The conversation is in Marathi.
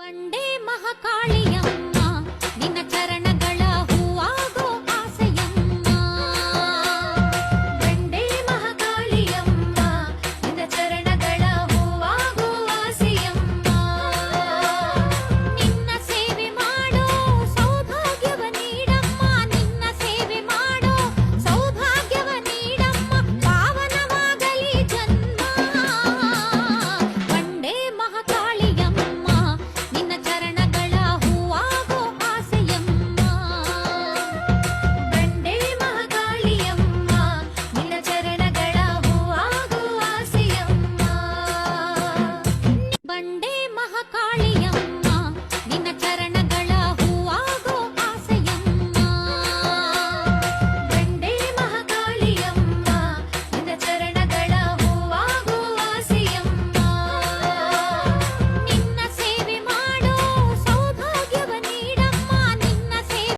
वन्दे महाकाळियम् காளி